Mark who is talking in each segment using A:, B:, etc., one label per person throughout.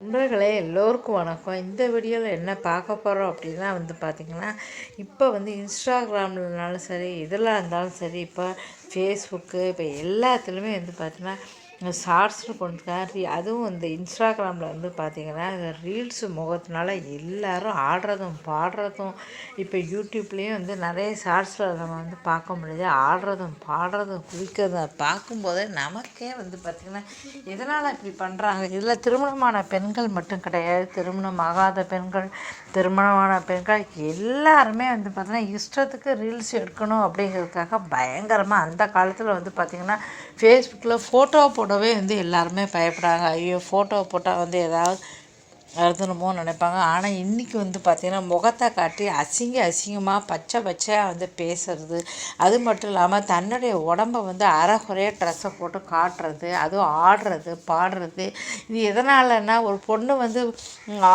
A: நண்பர்களே எல்லோருக்கும் வணக்கம். இந்த வீடியோவில் என்ன பார்க்க போகிறோம் அப்படின்னா வந்து பார்த்திங்கன்னா இப்போ வந்து இன்ஸ்டாகிராம்லனாலும் சரி இதெல்லாம் இருந்தாலும் சரி இப்போ ஃபேஸ்புக்கு இப்போ எல்லாத்துலேயுமே வந்து பார்த்திங்கன்னா ஷார்ட்ஸ்னு கொண்டு அதுவும் இந்த இன்ஸ்டாகிராமில் வந்து பார்த்திங்கன்னா ரீல்ஸ் முகத்தினால எல்லோரும் ஆடுறதும் பாடுறதும் இப்போ யூடியூப்லேயும் வந்து நிறைய ஷார்ட்ஸில் நம்ம வந்து பார்க்க முடியுது. ஆடுறதும் பாடுறதும் குதிக்கிறதும் பார்க்கும்போதே நமக்கே வந்து பார்த்திங்கன்னா எதனால் இப்படி பண்ணுறாங்க இதில் திருமணமான பெண்கள் மட்டும் கிடையாது. திருமணமாகாத பெண்கள் திருமணமான பெண்கள் எல்லாருமே வந்து பார்த்திங்கன்னா இஷ்டத்துக்கு ரீல்ஸ் எடுக்கணும் அப்படிங்கிறதுக்காக பயங்கரமாக அந்த காலத்தில் வந்து பார்த்திங்கன்னா ஃபேஸ்புக்கில் ஃபோட்டோ கூடவே வந்து எல்லாருமே பயப்படுறாங்க ஐயோ ஃபோட்டோ போட்டால் வந்து ஏதாவது எழுதணுமோ நினைப்பாங்க. ஆனால் இன்றைக்கி வந்து பார்த்திங்கன்னா முகத்தை காட்டி அசிங்க அசிங்கமாக பச்சை பச்சையாக வந்து பேசுறது. அது மட்டும் இல்லாமல் தன்னுடைய உடம்பை வந்து அறகுறைய ட்ரெஸ்ஸை போட்டு காட்டுறது அதுவும் ஆடுறது பாடுறது. இது எதனாலன்னா ஒரு பொண்ணு வந்து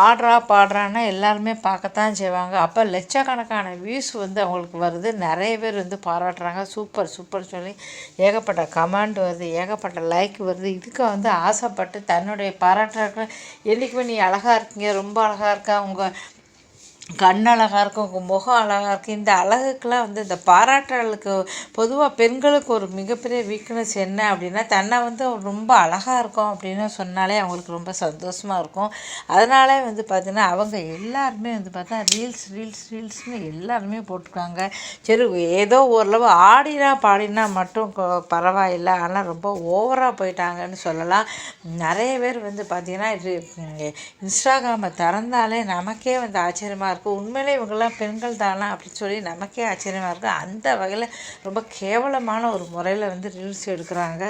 A: ஆடுறா பாடுறான்னா எல்லாருமே பார்க்கத்தான் செய்வாங்க. அப்போ லட்சக்கணக்கான வியூஸ் வந்து அவங்களுக்கு வருது. நிறைய பேர் வந்து பாராட்டுறாங்க. சூப்பர் சூப்பர் சொல்லி ஏகப்பட்ட கமெண்ட் வருது. ஏகப்பட்ட லைக் வருது. இதுக்கு வந்து ஆசைப்பட்டு தன்னுடைய பாராட்டுறாங்க என்றைக்குமே நீ அழகாக அழகாக இருக்கீங்க. ரொம்ப அழகாக இருக்கா? உங்கள் கண் அழகாக இருக்கும் முகம் அழகாக இருக்கும். இந்த அழகுக்கெலாம் வந்து இந்த பாராட்டுறலுக்கு பொதுவாக பெண்களுக்கு ஒரு மிகப்பெரிய வீக்னஸ் என்ன அப்படின்னா தன்னை வந்து ரொம்ப அழகாக இருக்கும் அப்படின்னு சொன்னாலே அவங்களுக்கு ரொம்ப சந்தோஷமாக இருக்கும். அதனாலே வந்து பார்த்திங்கன்னா அவங்க எல்லாருமே வந்து பார்த்தா ரீல்ஸ் ரீல்ஸ் ரீல்ஸ்னு எல்லாருமே போட்டுருக்காங்க சரி ஏதோ ஓரளவு ஆடினா பாடினா மட்டும் பரவாயில்லை. ஆனால் ரொம்ப ஓவராக போயிட்டாங்கன்னு சொல்லலாம். நிறைய பேர் வந்து பார்த்திங்கன்னா இது இன்ஸ்டாகிராமை திறந்தாலே நமக்கே வந்து ஆச்சரியமாக இருக்கும் இருக்கும் உண்மையிலே இவங்கெல்லாம் பெண்கள் தானா அப்படின்னு சொல்லி நமக்கே ஆச்சரியமாக இருக்குது அந்த வகையில் ரொம்ப கேவலமான ஒரு முறையில் வந்து ரீல்ஸ் எடுக்கிறாங்க.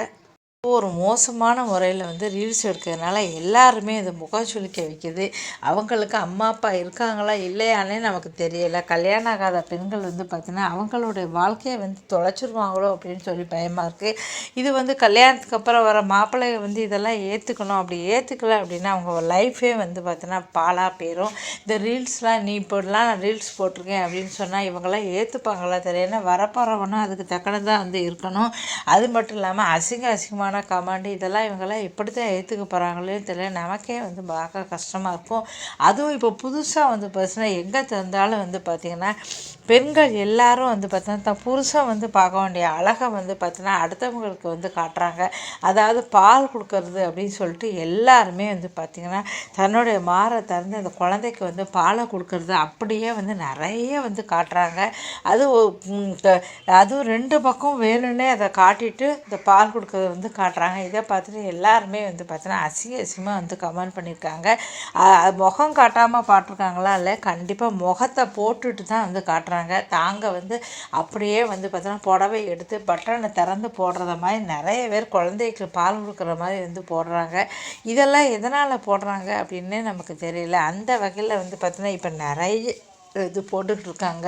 A: ஒரு மோசமான முறையில் வந்து ரீல்ஸ் எடுக்கிறதுனால எல்லாருமே இது முகச்சுளிக்க வைக்கிது. அவங்களுக்கு அம்மா அப்பா இருக்காங்களா இல்லையானே நமக்கு தெரியலை. கல்யாணம் ஆகாத பெண்கள் வந்து பார்த்திங்கன்னா அவங்களுடைய வாழ்க்கையை வந்து தொலைச்சிருவாங்களோ அப்படின்னு சொல்லி பயமாக இருக்குது இது வந்து கல்யாணத்துக்கு அப்புறம் வர மாப்பிள்ளைய வந்து இதெல்லாம் ஏற்றுக்கணும் அப்படி ஏற்றுக்கலை அப்படின்னா அவங்க லைஃபே வந்து பார்த்தீங்கன்னா பாலாக போயிடும் இந்த ரீல்ஸ்லாம் நீ இப்படிலாம் நான் ரீல்ஸ் போட்டிருக்கேன் அப்படின்னு சொன்னால் இவங்கெல்லாம் ஏற்றுப்பாங்களா தெரியல. ஏன்னா வரப்போகிறவனும் அதுக்கு தக்கனதாக வந்து இருக்கணும். அது மட்டும் இல்லாமல் அசிங்க அசிங்கமான தப்பான கமெண்ட் இதெல்லாம் இவங்கெல்லாம் எப்படி தான் ஏற்றுக்க போகிறாங்களேன்னு தெரியல. நமக்கே வந்து பார்க்க கஷ்டமாக இருக்கும். அதுவும் இப்போ புதுசாக வந்து பார்த்தீங்கன்னா எங்கே திறந்தாலும் வந்து பார்த்திங்கன்னா பெண்கள் எல்லாரும் வந்து பார்த்தீங்கன்னா தான் புருஷன் வந்து பார்க்க வேண்டிய அழகை வந்து பார்த்தீங்கன்னா அடுத்தவங்களுக்கு வந்து காட்டுறாங்க. அதாவது பால் கொடுக்கறது அப்படின்னு சொல்லிட்டு எல்லாருமே வந்து பார்த்திங்கன்னா தன்னுடைய மாரை திறந்து அந்த குழந்தைக்கு வந்து பாலை கொடுக்கறது அப்படியே வந்து நிறைய வந்து காட்டுறாங்க. அது அதுவும் ரெண்டு பக்கம் வேணும்னே அதை காட்டிட்டு இந்த பால் கொடுக்கறது வந்து காட்டுறாங்க. இதை பார்த்துட்டு எல்லாருமே வந்து பார்த்தீங்கன்னா அசிங்க அசிங்கமாக வந்து கமெண்ட் பண்ணியிருக்காங்க. முகம் காட்டாமல் பாட்டிருக்காங்களா இல்லை கண்டிப்பாக முகத்தை போட்டுட்டு தான் வந்து காட்டுறாங்க. தாங்க வந்து அப்படியே வந்து பார்த்தீங்கன்னா புடவை எடுத்து பட்டனை திறந்து போடுறத மாதிரி நிறைய பேர் குழந்தைக்கு பால் கொடுக்குற மாதிரி வந்து போடுறாங்க. இதெல்லாம் எதனால் போடுறாங்க அப்படின்னு நமக்கு தெரியல. அந்த வகையில் வந்து பார்த்தீங்கன்னா இப்போ நிறைய இது போட்டுட்ருக்காங்க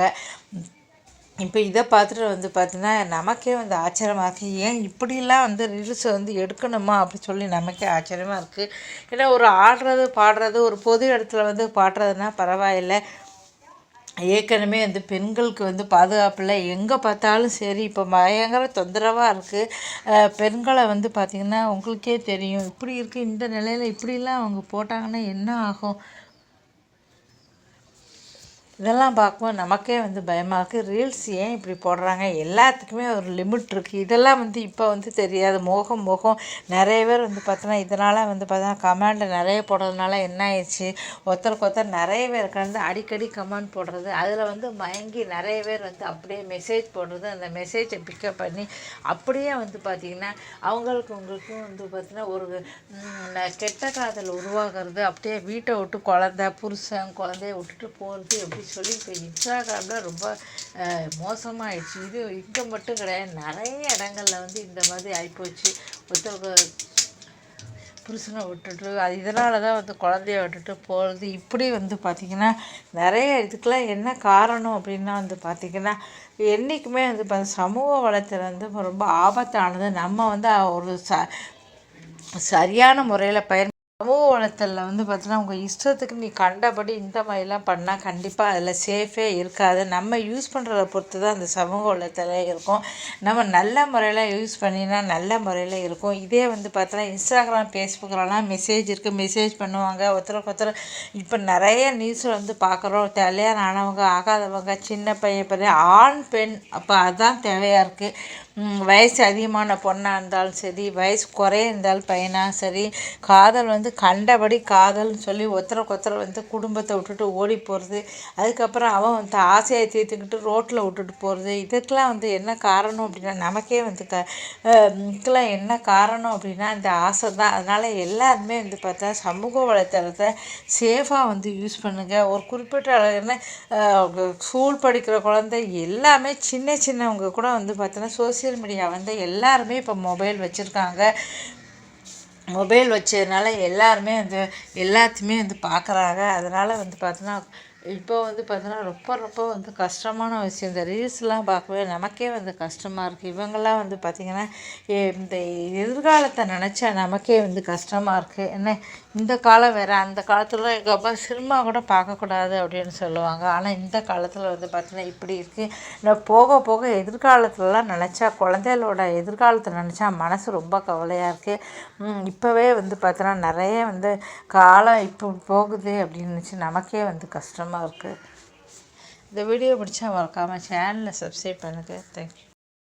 A: இப்போ இதை பார்த்துட்டு வந்து பார்த்தீங்கன்னா நமக்கே வந்து ஆச்சரியமாக இருக்குது ஏன் இப்படிலாம் வந்து ரீல்ஸை வந்து எடுக்கணுமா அப்படி சொல்லி நமக்கே ஆச்சரியமாக இருக்குது ஏன்னா ஒரு ஆடுறது பாடுறது ஒரு பொது இடத்துல வந்து பாடுறதுனா பரவாயில்லை. ஏற்கனவே வந்து பெண்களுக்கு வந்து பாதுகாப்பில் எங்கே பார்த்தாலும் சரி இப்போ பயங்கர தொந்தரவாக இருக்குது பெண்களை வந்து பார்த்திங்கன்னா உங்களுக்கே தெரியும். இப்படி இருக்குது இந்த நிலையில் இப்படிலாம் அவங்க போட்டாங்கன்னா என்ன ஆகும்? இதெல்லாம் பார்க்கும்போது நமக்கே வந்து பயமாக இருக்குது ரீல்ஸ் ஏன் இப்படி போடுறாங்க? எல்லாத்துக்குமே ஒரு லிமிட் இருக்குது இதெல்லாம் வந்து இப்போ வந்து தெரியாது. மோகம் மோகம். நிறைய பேர் வந்து பார்த்தோன்னா இதனால் வந்து பார்த்தோன்னா கமெண்ட் நிறைய போடுறதுனால என்ன ஆயிடுச்சு? ஒருத்தருக்கு ஒருத்தர் நிறைய பேர் கலந்து அடிக்கடி கமெண்ட் போடுறது அதில் வந்து மயங்கி நிறைய பேர் வந்து அப்படியே மெசேஜ் போடுறது அந்த மெசேஜை பிக்கப் பண்ணி அப்படியே வந்து பார்த்திங்கன்னா அவங்களுக்கு உங்களுக்கும் வந்து பார்த்திங்கன்னா ஒரு கெட்ட காதல் உருவாகிறது அப்படியே வீட்டை விட்டு குழந்த புருஷன் குழந்தைய விட்டுட்டு போகிறது எப்படி சொல்லி இப்போ இன்ஸ்டாகிராமில் ரொம்ப மோசமாகிடுச்சு இது இங்கே மட்டும் கிடையாது. நிறைய இடங்களில் வந்து இந்த மாதிரி ஆகிப்போச்சு ஒருத்தவங்க புருஷனை விட்டுட்டு அது இதனால தான் வந்து குழந்தைய விட்டுட்டு போகிறது இப்படி வந்து பார்த்திங்கன்னா நிறைய இதுக்கெலாம் என்ன காரணம் அப்படின்னா வந்து பார்த்திங்கன்னா என்றைக்குமே வந்து இப்போ சமூக வளத்தில் வந்து ரொம்ப ஆபத்தானது. நம்ம வந்து ஒரு ச சரியான முறையில் பயன் சமூக வலைத்தளில் வந்து பார்த்தீங்கன்னா உங்கள் இஷ்டத்துக்கு நீ கண்டபடி இந்த மாதிரிலாம் பண்ணால் கண்டிப்பாக அதில் சேஃபே இருக்காது. நம்ம யூஸ் பண்ணுறத பொறுத்து தான் அந்த சமூக வலைத்தளம் இருக்கும். நம்ம நல்ல முறையில் யூஸ் பண்ணினா நல்ல முறையில் இருக்கும். இதே வந்து பார்த்தோன்னா இன்ஸ்டாகிராம் ஃபேஸ்புக்கிலலாம் மெசேஜ் இருக்குது மெசேஜ் பண்ணுவாங்க. ஒருத்தருக்கு ஒருத்தர் இப்போ நிறைய நியூஸில் வந்து பார்க்குறோம் கல்யாணம் ஆனவங்க ஆகாதவங்க சின்ன பையன் பெரிய ஆண் பெண் அப்போ அதுதான் தேவையாக இருக்குது வயசு அதிகமான பொண்ணாக இருந்தாலும் சரி வயசு குறைய இருந்தாலும் பையனாக சரி காதல் வந்து கண்டபடி காதல்னு சொல்லி ஒருத்தருக்கு கொத்தரை வந்து குடும்பத்தை விட்டுட்டு ஓடி போகிறது அதுக்கப்புறம் அவன் வந்து ஆசையை தீர்த்துக்கிட்டு ரோட்டில் விட்டுட்டு போகிறது இதுக்கெலாம் வந்து என்ன காரணம் அப்படின்னா நமக்கே வந்து க இதுக்கெலாம் என்ன காரணம் அப்படின்னா இந்த ஆசை தான். அதனால் எல்லாருமே வந்து பார்த்தா சமூக வலைத்தளத்தை சேஃபாக வந்து யூஸ் பண்ணுங்கள் ஒரு குறிப்பிட்ட என்ன ஸ்கூல் படிக்கிற குழந்தை எல்லாமே சின்ன சின்னவங்க கூட வந்து பார்த்தோன்னா சோசியல் சோசியல் மீடியா வந்து எல்லாருமே இப்போ மொபைல் வச்சுருக்காங்க. மொபைல் வச்சதுனால எல்லாருமே வந்து எல்லாத்தையுமே வந்து பார்க்குறாங்க அதனால் வந்து பார்த்தோன்னா இப்போ வந்து பார்த்தீங்கன்னா ரொம்ப ரொம்ப வந்து கஷ்டமான விஷயம். இந்த ரீல்ஸ்லாம் பார்க்கவே நமக்கே வந்து கஷ்டமாக இருக்குது இவங்கெல்லாம் வந்து பார்த்திங்கன்னா இந்த எதிர்காலத்தை நினச்சா நமக்கே வந்து கஷ்டமாக இருக்குது என்ன இந்த காலம் வேறு அந்த காலத்தில் எங்கள் அப்பா சினிமா கூட பார்க்கக்கூடாது அப்படின்னு சொல்லுவாங்க. ஆனால் இந்த காலத்தில் வந்து பார்த்திங்கன்னா இப்படி இருக்குது இந்த போக போக எதிர்காலத்துலலாம் நினச்சா குழந்தைகளோட எதிர்காலத்தை நினச்சா மனசு ரொம்ப கவலையாக இருக்குது இப்போவே வந்து பார்த்தோன்னா நிறைய வந்து காலம் இப்போ போகுது அப்படின்னு நினச்சி நமக்கே வந்து கஷ்டமாக இருக்குது இந்த வீடியோ பிடிச்சா மறக்காமல் சேனலை சப்ஸ்கிரைப் பண்ணுங்கள் தேங்க்யூ